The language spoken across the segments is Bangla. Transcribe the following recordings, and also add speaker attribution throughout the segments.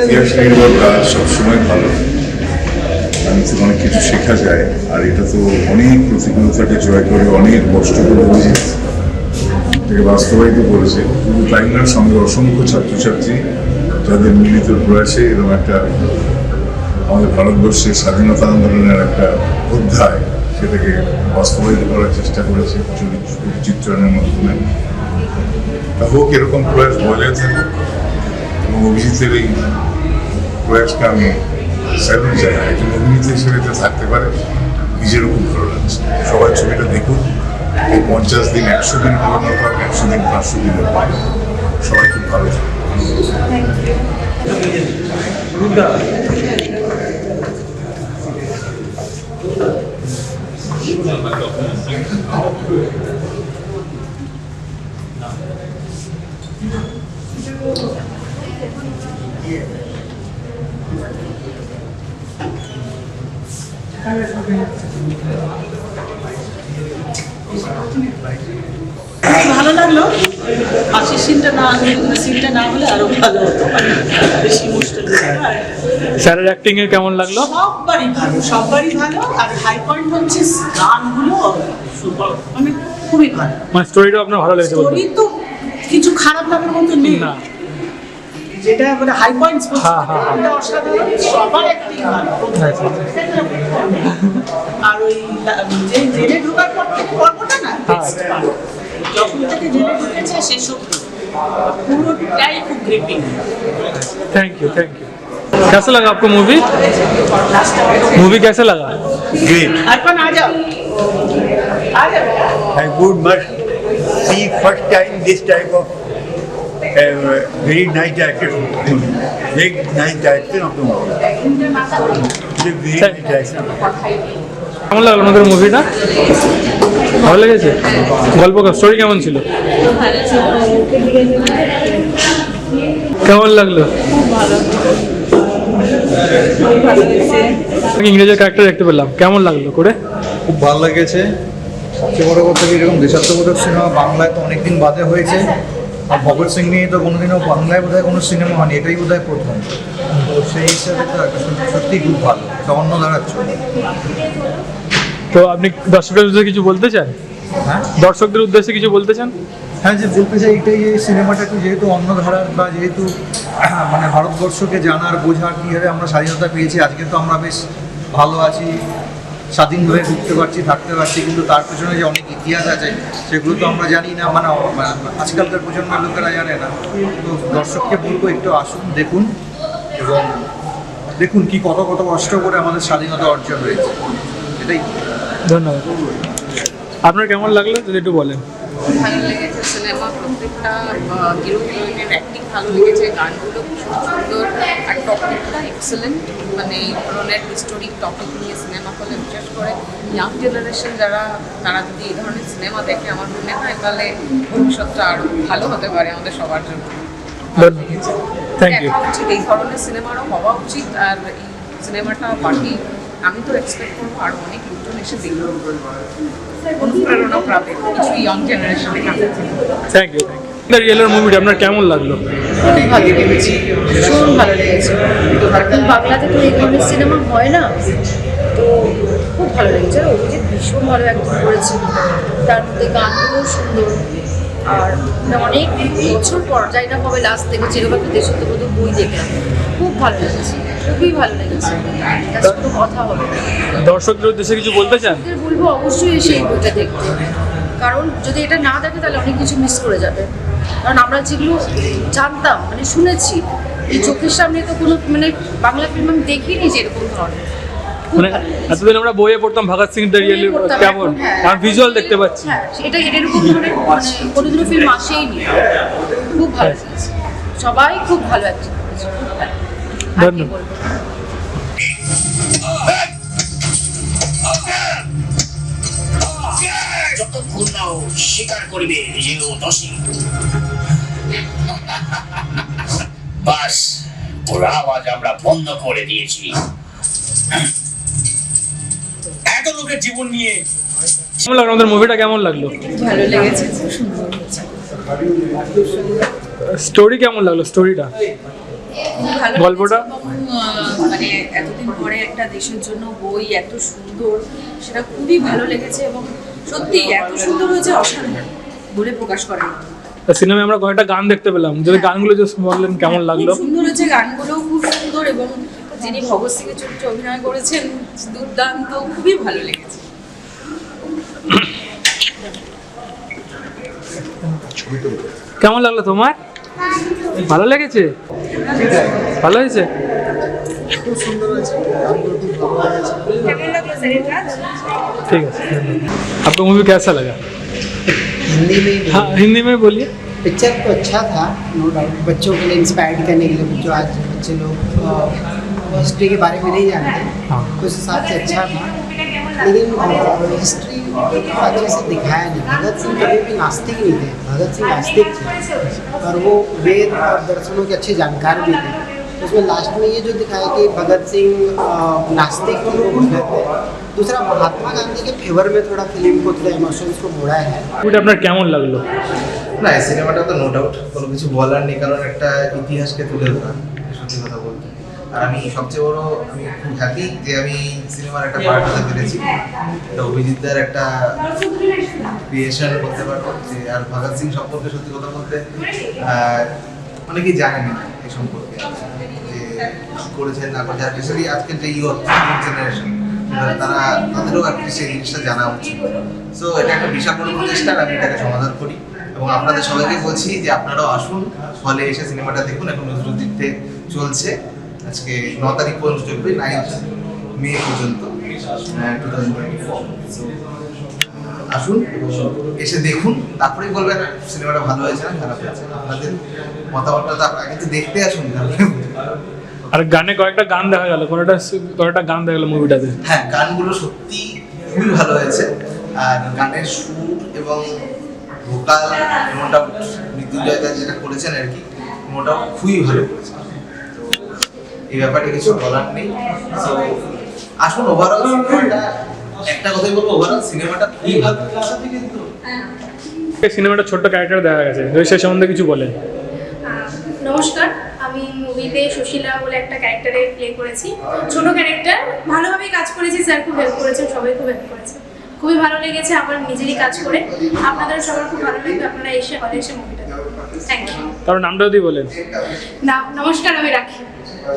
Speaker 1: ইতিহাস নির্ভর কাজ সবসময় ভালো। আমি থেকে অনেক কিছু শেখা যায়, আর এটা তো অনেক প্রতিকূলতাকে জয় করে, অনেক কষ্ট করে এটাকে বাস্তবায়িত করেছে। শুধু তাই না সঙ্গে অসংখ্য ছাত্রছাত্রী যাদের মিলিত প্রয়াসে এরকম একটা আমাদের ভারতবর্ষের স্বাধীনতা আন্দোলনের একটা অধ্যায়, সেটাকে বাস্তবায়িত করার চেষ্টা করেছে চিত্রণের মাধ্যমে। হোক, এরকম প্রয়াস বজায় থাকুক। অভিজিতের এই প্রয়াসকে আমি স্যালুট জানাই একজন অভিনেতা থাকতে পারে। নিজেরও খুব ভালো লাগছে। সবাই ছবিটা দেখুন। এই পঞ্চাশ দিন, একশো দিন পরিণত হোক একশো দিন, পাঁচশো দিনের পর সবাই খুব ভালো থাকে।
Speaker 2: ভালো লাগল? পাশের সিনটা না সিনটা না হলে আরও ভালো হতো। বেশি মুশকিল
Speaker 3: স্যারের অ্যাক্টিং এর কেমন লাগল?
Speaker 2: সববারই ভালো সববারই ভালো। আর হাই পয়েন্ট হচ্ছে গানগুলো সুপার মানে খুবই ভালো।
Speaker 3: মানে স্টোরিটা আপনার ভালো লেগেছে
Speaker 2: স্টোরি তো কিছু খারাপ লাগার মতো নেই।
Speaker 3: না।
Speaker 2: যেটা মানে হাই পয়েন্টস বলছি
Speaker 3: হ্যাঁ, হ্যাঁ, হ্যাঁ।
Speaker 2: এটা অসাধারণ সবার অ্যাক্টিং ভালো
Speaker 3: আচ্ছা,
Speaker 2: আর ওই লা- যে জেলে ঢোকার পর থেকে পর্বটা না
Speaker 3: হ্যাঁ।
Speaker 2: best part। যখন থেকে জেলে ঢুকেছে শেষ অব্দি পুরোটাই খুব gripping
Speaker 3: thank you thank you कैसा लगा आपको मूवी मूवी कैसा लगा
Speaker 4: Great.
Speaker 2: अर्पण आ जाओ आ जाओ
Speaker 4: I would must see first time this uh, very nice director. Very nice direction of the movie. It's a very nice direction.
Speaker 3: কেমন লাগল আমাদের মুভিটা ভালো লেগেছে? গল্প স্টোরি কেমন ছিল? কেমন লাগল? আমি ইংরেজের ক্যারেক্টার দেখতে পেলাম। কেমন লাগল করে?
Speaker 5: খুব ভালো লেগেছে। সবচেয়ে বড় কথা কি এরকম দেশাত্মবোধক সিনেমা বাংলায় তো অনেকদিন বাদে হয়েছে। আর ভগৎ সিং নিয়ে তো কোনোদিনও বাংলায় বোধহয় কোনো সিনেমা হয়নি এটাই বোধহয় প্রথম। তো সেই হিসাবে তো সত্যি- খুব ভালো এটা অন্য ধারার ছবি
Speaker 3: তো আপনি দর্শকদের উদ্দেশ্যে কিছু বলতে চান?
Speaker 5: হ্যাঁ?
Speaker 3: দর্শকদের উদ্দেশ্যে কিছু বলতে চান?
Speaker 5: হ্যাঁ যে বলতে চাই এটাই এই সিনেমাটা একটু যেহেতু অন্য ধারার বা যেহেতু মানে ভারতবর্ষকে জানার বোঝার কীভাবে আমরা স্বাধীনতা পেয়েছি আজকে তো আমরা বেশ ভালো আছি। স্বাধীনভাবে ঘুরতে পারছি, থাকতে পারছি, কিন্তু তার পেছনে যে অনেক ইতিহাস আছে, সেগুলো তো আমরা জানি না। মানে আজকালকার প্রজন্মের লোকেরা জানে না। তো দর্শককে বলব, একটু আসুন, দেখুন, এবং দেখুন কি কত কত কষ্ট করে আমাদের স্বাধীনতা অর্জন হয়েছে। এটাই।
Speaker 3: ধন্যবাদ। আপনার কেমন লাগল, যদি একটু বলেন?
Speaker 6: ভালো লেগেছে সিনেমা প্রত্যেকটা হিরো হিরোইনের অ্যাক্টিং ভালো লেগেছে গানগুলো ভীষণ সুন্দর আর টপিকটা এক্সেলেন্ট মানে এই ধরনের হিস্টোরিক টপিক নিয়ে সিনেমা হলে বিশেষ করে। ইয়াং জেনারেশন যারা তারা যদি এই ধরনের সিনেমা দেখে আমার মনে হয় তাহলে ভবিষ্যৎটা আরও ভালো হতে পারে আমাদের সবার জন্য। দেখা উচিত এই ধরনের সিনেমারও হওয়া উচিত আর এই সিনেমাটা বাকি আমি তো এক্সপেক্ট করব আরও অনেক লোকজন এসে দেখবে। অনুপ্রেরণা পাবে কিছু ইয়ং জেনারেশনের কাছে
Speaker 3: থ্যাংক ইউ থ্যাংক রিয়েলের মুভিটা আপনার কেমন লাগল?
Speaker 6: খুবই ভালো লেগেছে ভীষণ ভালো লেগেছে।
Speaker 7: এখন বাংলাতে তো এই ধরনের সিনেমা হয় না। তো খুব ভালো লেগেছে। আর অভিজিৎ ভীষণ ভালো অ্যাক্টিং করেছে। তার মধ্যে গানগুলোও সুন্দর। আর মানে অনেক বছর পর যাই না কবে লাস্ট থেকে যেরকম একটা দেশত্ববোধক বই দেখলাম। ভালো লেগেছে খুবই ভালো লেগেছে। কথা হবে
Speaker 3: দর্শকদের উদ্দেশ্যে কিছু বলতে চান?
Speaker 7: বলব অবশ্যই এসে এই বইটা দেখতে। কারণ যদি এটা না দেখে তাহলে অনেক কিছু মিস করে যাবে। কারণ আমরা যেগুলো জানতাম মানে শুনেছি এই চোখের সামনে তো কোনো মানে বাংলা ফিল্ম আমি দেখিনি যে এরকম ধরনের।
Speaker 3: মানে এতদিন আমরা বইয়ে পড়তাম ভগৎ সিং দ্য রিয়েলি
Speaker 7: বইয়ে
Speaker 3: কেমন?
Speaker 7: হ্যাঁ,
Speaker 3: আর ভিজুয়াল দেখতে পাচ্ছি।
Speaker 7: হ্যাঁ এটা এরকম ধরনের মানে কোনোদিনও ফিল্ম আসেইনি। খুব ভালো লেগেছে। সবাই খুব ভালো অ্যাক্টিং করেছে কি
Speaker 3: ধন্যবাদ।
Speaker 8: যতক্ষণ না ও স্বীকার করিবে যে ও দোষী। বাস ওর আওয়াজ আমরা বন্ধ করে দিয়েছি। এত লোকের জীবন নিয়ে
Speaker 3: কেমন লাগল? আমাদের মুভিটা কেমন লাগল?
Speaker 6: ভালো লেগেছে খুব সুন্দর
Speaker 3: স্টোরি কেমন লাগল? স্টোরিটা গল্পটা?
Speaker 6: মানে এতদিন পরে একটা দেশের জন্য বই এত সুন্দর সেটা খুবই ভালো লেগেছে এবং সত্যি এত সুন্দর হয়েছে অসাধারণ। বলে প্রকাশ করার মতো।
Speaker 3: সিনেমায় আমরা কয়েকটা গান দেখতে পেলাম। যদি গানগুলো যে বললেন কেমন লাগল?
Speaker 6: খুব সুন্দর হয়েছে গানগুলো খুব সুন্দর এবং যিনি ভগৎ সিং এর চরিত্রে অভিনয় করেছেন দুর্দান্ত খুবই ভালো লেগেছে।
Speaker 3: কেমন লাগল তোমার? ভালো লেগেছে ভালো হয়েছে
Speaker 5: খুব সুন্দর হয়েছে গানগুলো খুব ভালো হয়েছে
Speaker 7: কেমন লাগলো স্যারের কাজ
Speaker 3: ठीक है आपको मूवी कैसा लगा
Speaker 9: हिंदी में
Speaker 3: हाँ हिंदी में बोलिए
Speaker 9: पिक्चर तो अच्छा था नो डाउट बच्चों के लिए इंस्पायर्ड करने के लिए जो आज बच्चे लोग हिस्ट्री के बारे में नहीं जानते
Speaker 3: हाँ।
Speaker 9: तो उस हिसाब से अच्छा था लेकिन हिस्ट्री अच्छे से दिखाया नहीं भगत सिंह कभी भी नास्तिक नहीं थे भगत सिंह आस्तिक थे और वो वेद और दर्शनों के अच्छे जानकार भी थे तो उसमें लास्ट में ये जो दिखाया कि भगत सिंह अ, नास्तिक थे वो भगत थे दूसरा महात्मा गांधी के फेवर में थोड़ा फिल्म को थोड़ा इमोशंस को मोड़ा है
Speaker 3: মুভিটা আপনার কেমন লাগলো
Speaker 10: না এই সিনেমাটা তো নো ডাউট কোনো কিছু বলার নেই কারণ একটা ইতিহাসকে তুলে ধরা সত্যি কথা বলতে আর আমি সবচেয়ে বড় আমি খুব হ্যাপি যে আমি সিনেমার একটা পার্ট হতে পেরেছি। অভিজিৎদার একটা ক্রিয়েশন করতে পারব যে, আর ভগৎ সিং সম্পর্কে সত্যি কথা বলতে অনেকেই জানেন না এই সম্পর্কে। যে করেছেন, না করেছেন স্পেশালি আজকের যে ইয়ুথ জেনারেশন তারা, তাদেরও আর সেই জিনিসটা জানা উচিত। সো এটা একটা বিশাল বড় প্রচেষ্টা আমি এটাকে সমাধান করি। এবং আপনাদের সবাইকে বলছি যে, আপনারাও আসুন হলে এসে সিনেমাটা দেখুন, এখন নজরুদ্দিতে চলছে। আজকে ন তারিখ পর্যন্ত চলবে নাইন্থ মে পর্যন্ত টু থাউজেন্ড টোয়েন্টি ফোর আসুন এসে দেখুন তারপরেই বলবেন সিনেমাটা ভালো হয়েছে না খারাপ হয়েছে। আপনাদের মতামতটা তো আগে তো দেখতে আসুন তারপরে
Speaker 3: আর গানে কয়েকটা গান দেখা গেল কয়েকটা কয়েকটা গান দেখা গেল মুভিটাতে।
Speaker 10: হ্যাঁ গানগুলো সত্যি খুবই ভালো হয়েছে। আর গানের সুর এবং ভোকাল মোটাও মৃত্যুঞ্জয় যেটা করেছেন আর কি মোটাও খুবই ভালো করেছেন তো এই ব্যাপারে কিছু বলার নেই। তো আসুন ওভারঅল সিনেমাটা একটা কথাই বলব ওভারঅল সিনেমাটা খুবই ভালো।
Speaker 3: সিনেমাটা ছোট্ট ক্যারেক্টার দেখা গেছে যদি সে সম্বন্ধে কিছু বলেন।
Speaker 11: নমস্কার আমি মুভিতে সুশীলা বলে একটা ক্যারেক্টারে প্লে করেছি। ছোট ক্যারেক্টার ভালোভাবেই কাজ করেছি স্যার খুব হেল্প করেছেন সবাই খুব হেল্প করেছে। খুবই ভালো লেগেছে আমার নিজেরই কাজ করে। আপনাদের সবার খুব ভালো লাগবে আপনারা এসে হলে এসে মুভিটা থ্যাংক ইউ
Speaker 3: তার নামটা যদি বলেন।
Speaker 11: না নমস্কার আমি রাখি।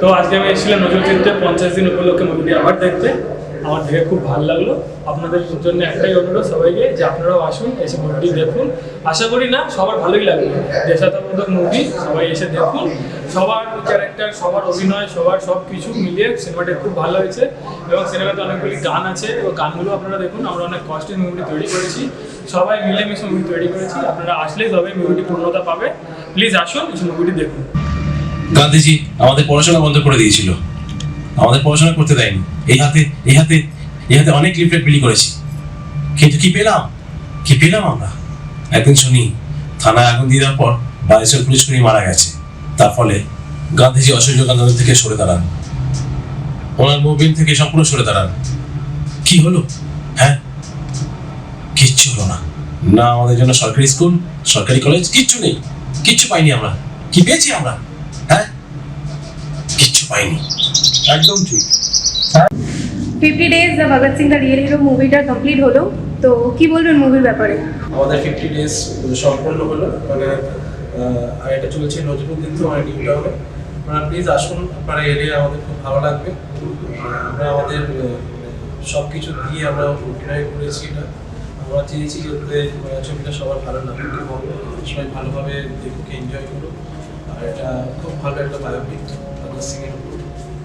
Speaker 3: তো আজকে আমি এসেছিলাম নজরুল চিত্রে পঞ্চাশ দিন উপলক্ষে মুভিটি আবার দেখতে। আমার দেখে খুব ভালো লাগল। আপনাদের জন্য একটাই অনুরোধ সবাইকে যে আপনারাও আসুন, এসে মুভিটি দেখুন। আশা করি না, সবার ভালোই লাগবে। দেশাত্মবোধক মুভি সবাই এসে দেখুন। সবার ক্যারেক্টার সবার অভিনয়, সবার সব কিছু মিলিয়ে সিনেমাটি খুব ভালো হয়েছে। এবং সিনেমাতে অনেকগুলি গান আছে। এবং গানগুলো আপনারা দেখুন, আমরা অনেক কষ্টে মুভিটি তৈরি করেছি। সবাই মিলেমিশে মুভি তৈরি করেছি। আপনারা আসলেই তবে মুভিটি পূর্ণতা পাবে। প্লিজ আসুন, এসে মুভিটি দেখুন।
Speaker 12: গান্ধীজি আমাদের পড়াশোনা বন্ধ করে দিয়েছিল। আমাদের পড়াশোনা করতে দেয়নি। এই হাতে এই হাতে এই হাতে অনেক লিফলেট বিলি করেছি। কিন্তু কি পেলাম? কি পেলাম আমরা? একদিন শুনি, থানায় আগুন দিয়ে দেওয়ার পর বাইরেশ্বর পুলিশ কর্মী মারা গেছে। তার ফলে গান্ধীজি অসহযোগ আন্দোলন থেকে সরে দাঁড়ান। ওনার মুভমেন্ট থেকে সম্পূর্ণ সরে দাঁড়ান। কি হলো? হ্যাঁ? কিচ্ছু হলো না। না আমাদের জন্য সরকারি স্কুল, সরকারি কলেজ, কিচ্ছু নেই। কিচ্ছু পাইনি আমরা। কি পেয়েছি আমরা? পাইনি। একদম ঠিক।
Speaker 11: Fifty days Bhagat Singh the real hero মুভিটা কমপ্লিট হলো। তো কি বলবেন মুভির ব্যাপারে?
Speaker 13: আমাদের ফিফটি ডেজ সম্পূর্ণ হলো। মানে আর এটা চলছে নজরুদ্দিন তো মানে নিউ টাউনে আপনারা প্লিজ আসুন আপনারা এলে আমাদের খুব ভালো লাগবে। আমরা আমাদের সব কিছু দিয়ে আমরা অভিনয় করেছি এটা। আমরা চেয়েছি যাতে ছবিটা সবার ভালো এবং সবাই ভালোভাবে দেখুক এনজয় করুক। আর এটা খুব ভালো একটা বায়োপিক ভগৎ সিংয়ের উপর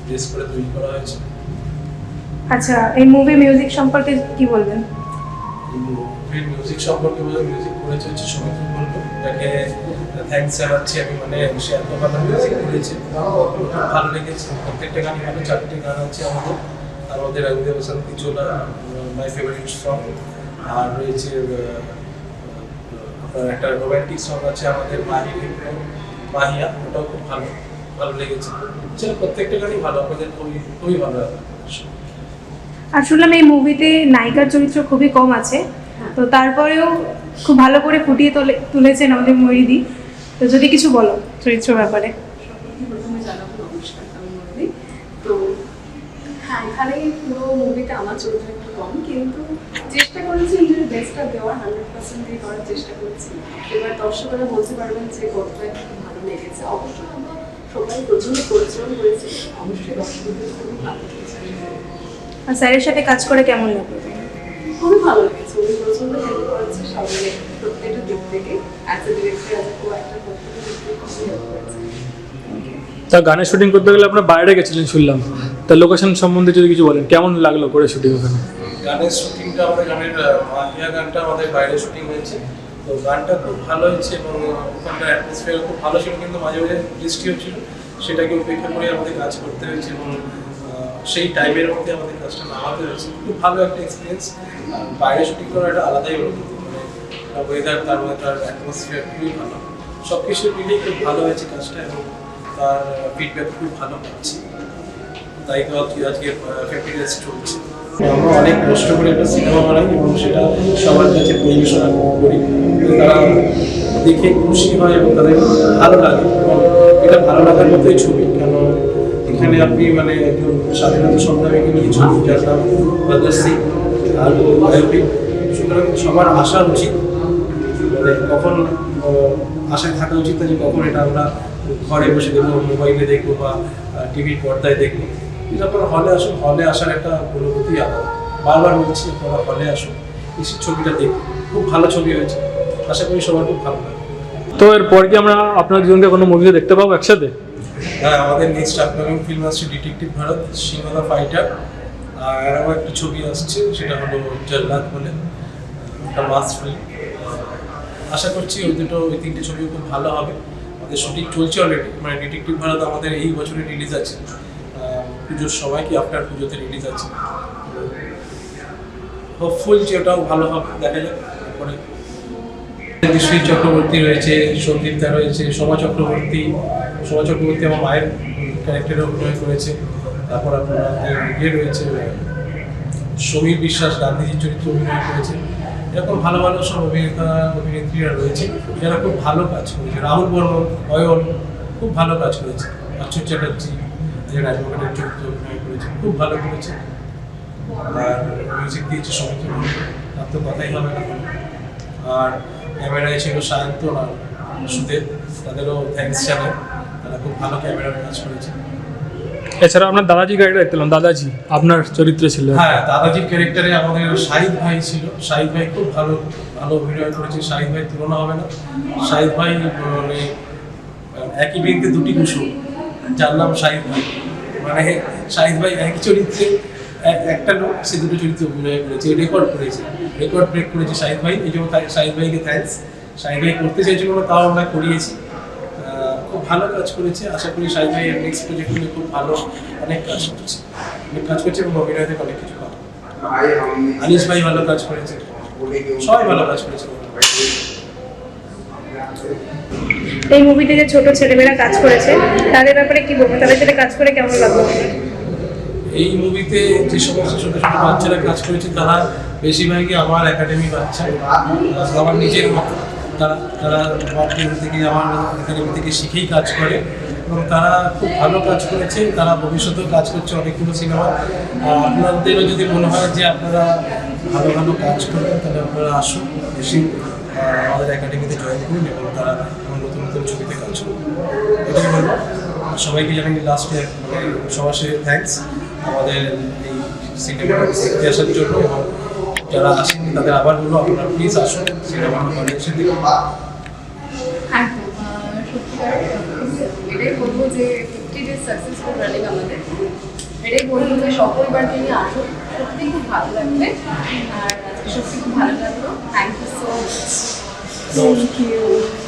Speaker 13: বেস করে তৈরি করা হয়েছে।
Speaker 11: আচ্ছা এই মুভি মিউজিক সম্পর্কে কি বলবেন?
Speaker 13: মুভির মিউজিক সম্পর্কে বলে মিউজিক করেছে হচ্ছে সমিত বলব যাকে থ্যাঙ্কস জানাচ্ছি। আমি মানে সে এত ভালো মিউজিক করেছে। খুব ভালো লেগেছে। প্রত্যেকটা গানই ভালো চারটে গান আছে আমাদের। তার মধ্যে রঙদে বসন্তি চোলা মাই ফেভারিট সং আর রয়েছে আপনার একটা রোমান্টিক সং আছে আমাদের মাহি মাহিয়া ওটাও খুব ভালো। ভালো লেগেছে। সেটা প্রত্যেকটা গানই ভালো আপনাদের খুবই খুবই ভালো
Speaker 11: আর শুনলাম এই মুভিতে নায়িকার চরিত্র খুবই কম আছে। হ্যাঁ। তো তারপরেও খুব ভালো করে ফুটিয়ে তোলে তুলেছেন আমাদের ময়ূরিদি তো যদি কিছু বলো চরিত্র ব্যাপারে।
Speaker 6: তো হ্যাঁ
Speaker 14: এখানে পুরো মুভিটা আমার চরিত্র একটু কম কিন্তু চেষ্টা করেছি নিজের বেস্টটা দেওয়ার হান্ড্রেড পার্সেন্ট দিয়ে করার চেষ্টা করছি। এবার দর্শকরা বলতে পারবেন যে গল্পটা ভালো লেগেছে। অবশ্যই পরিশ্রম অবশ্যই খুবই ভালো
Speaker 11: আর স্যারের সাথে কাজ করে কেমন লাগল
Speaker 14: খুবই ভালো লেগেছে। উনি প্রচণ্ড হেল্প করেছে সবাই প্রত্যেকটা দিক থেকে। As a director as a co actor প্রত্যেকটা দিক থেকে খুবই হেল্প করেছে।
Speaker 3: তা গানের শুটিং করতে গেলে আপনার বাইরে গেছিলেন শুনলাম। তা লোকেশন সম্বন্ধে যদি কিছু বলেন কেমন লাগল করে শুটিং ওখানে?
Speaker 13: গানের শুটিংটা আমাদের গানের মাহিয়া গানটা আমাদের বাইরে শুটিং হয়েছে। তো গানটা খুব ভালো হয়েছে এবং ওখানকার অ্যাটমসফিয়ার খুব ভালো ছিল, কিন্তু মাঝে মাঝে বৃষ্টি হচ্ছিল। সেটাকে উপেক্ষা করে আমাদের কাজ করতে হয়েছে এবং সেই টাইমের মধ্যে আমাদের কাজটা নামাতে হয়েছে। খুব ভালো একটা এক্সপিরিয়েন্স বাইরে শুটিং করার একটা আলাদাই অনুভূতি। মানে ওয়েদার তার মধ্যে তার অ্যাটমসফিয়ার খুবই ভালো। সব কিছু মিলিয়ে খুব ভালো হয়েছে কাজটা এবং তার ফিডব্যাক খুব ভালো পাচ্ছি। তাই তো আজকে আজকে ফিফটি ডেজ চলছে। আমরা অনেক কষ্ট করে একটা সিনেমা বানাই এবং সেটা সবার কাছে পরিবেশনা করি। তারা দেখে খুশি হয় এবং তাদের ভালো লাগে এটা ভালো লাগার মতোই ছবি। কেন এখানে আপনি মানে একজন স্বাধীনতা সংগ্রামীকে নিয়ে ছবি যার নাম সিং আর বায়োপিক সুতরাং সবার আসা উচিত মানে কখন আশায় থাকা উচিত না যে কখন এটা আমরা ঘরে বসে দেখব মোবাইলে দেখব বা টিভির পর্দায় দেখব। কিন্তু আপনারা হলে আসুন হলে আসার একটা অনুভূতি আলাদা বারবার বলছি আপনারা হলে আসুন। এসে ছবিটা দেখুন। খুব ভালো ছবি হয়েছে। আশা করি সবার খুব ভালো লাগবে
Speaker 3: তো এরপর কি আমরা আপনার দুজনকে কোনো মুভিতে দেখতে পাবো একসাথে?
Speaker 13: হ্যাঁ আমাদের নেক্সট আপকামিং ফিল্ম আসছে ডিটেকটিভ ভারত সিংহদা ফাইটার আর আরও একটা ছবি আসছে সেটা হলো জল্লাদ বলে একটা মাস ফিল্ম আশা করছি ওই দুটো ওই তিনটে ছবিও খুব ভালো হবে। আমাদের শুটিং চলছে অলরেডি মানে ডিটেকটিভ ভারত আমাদের এই বছরে রিলিজ আছে। পুজোর সময় কি আপনার পুজোতে রিলিজ আছে? হোপফুল যে ওটাও ভালো হবে, দেখা যাক তারপরে। বিশ্বজিৎ চক্রবর্তী রয়েছে সন্দীপ দা রয়েছে সোমা চক্রবর্তী। সোমা চক্রবর্তী আমার মায়ের ক্যারেক্টারে অভিনয় করেছে। তারপর আপনার ইয়ে রয়েছে, সমীর বিশ্বাস, গান্ধীজির চরিত্রে অভিনয় করেছে। এরকম ভালো ভালো সব অভিনেতা, অভিনেত্রীরা রয়েছে, যারা খুব ভালো কাজ করেছে। রাহুল বর্মন, অয়ন, খুব ভালো কাজ করেছে। অচ্যুত চ্যাটার্জি যে অ্যাডভোকেটের চরিত্রে অভিনয় করেছে খুব ভালো করেছে। আর মিউজিক দিয়েছে সমিতি তার তো কথাই হবে না। আর ক্যামেরায় ছিল সায়ন্তন আর সুদেব তাদেরও থ্যাঙ্কস জানাই। তারা খুব ভালো ক্যামেরার কাজ করেছে।
Speaker 3: এছাড়া আপনার দাদাজি ক্যারেক্টার দেখতে পেলাম। দাদাজি আপনার চরিত্রে ছিল।
Speaker 13: হ্যাঁ দাদাজির ক্যারেক্টারে আমাদের শাহিদ ভাই ছিল। শাহিদ ভাই খুব ভালো ভালো অভিনয় করেছে। শাহিদ ভাই তুলনা হবে না। শাহিদ ভাই মানে একই বিয়েতে দুটি কুসুম। যার নাম শাহিদ ভাই। মানে শাহিদ ভাই একই চরিত্রে এক- একটা লোক সে দুটো চরিত্রে অভিনয় করেছে রেকর্ড করেছে। রেকর্ড ব্রেক করেছে শাহিদ ভাই এই জন্য শাহিদ ভাইকে থ্যাঙ্কস শাহিদ ভাই করতে চাইছিল না তাও আমরা করিয়েছি। খুব ভালো কাজ করেছে আশা করি শাহিদ ভাই নেক্সট প্রজেক্টগুলো খুব ভালো অনেক কাজ করছে। অনেক কাজ করছে এবং অভিনয় থেকে অনেক কিছু পাবে আনিস ভাই ভালো কাজ করেছে। সবাই ভালো কাজ করেছে।
Speaker 11: এই মুভিতে যে ছোট ছেলেমেয়েরা কাজ করেছে, তাদের ব্যাপারে কি বলব? তাদের সাথে কাজ করে কেমন লাগল?
Speaker 13: এই মুভিতে যে সমস্ত ছোট ছোট বাচ্চারা কাজ করেছে, তারা বেশিরভাগই আমার একাডেমি বাচ্চা। আমার নিজের মতো। তারা তারা আমার থেকে আমার একাডেমি থেকে শিখেই কাজ করে। এবং তারা খুব ভালো কাজ করেছে। তারা ভবিষ্যতেও কাজ করছে অনেকগুলো সিনেমা আপনাদেরও যদি মনে হয় যে আপনারা ভালো ভালো কাজ করবেন, তাহলে আপনারা আসুন বেশি আমাদের একাডেমিতে জয়েন করুন এবং তারা নতুন নতুন ছবিতে কাজ করুন। সবাইকে জানাই লাস্টে সবার সাথে থ্যাঙ্কস আমাদের এই সিনেমাটা দেখতে আসার জন্য এবং যারা আসেন, তাদের আবার বলব, আপনারা প্লিজ আসুন সিনেমা দেখুন।
Speaker 14: একদম এটাই বলব যে ফিফটি যে সকলবারকে নিয়ে আসুন। সত্যি খুব ভালো লাগবে। আর সত্যি খুব ভালো লাগল। Thank you so much thank you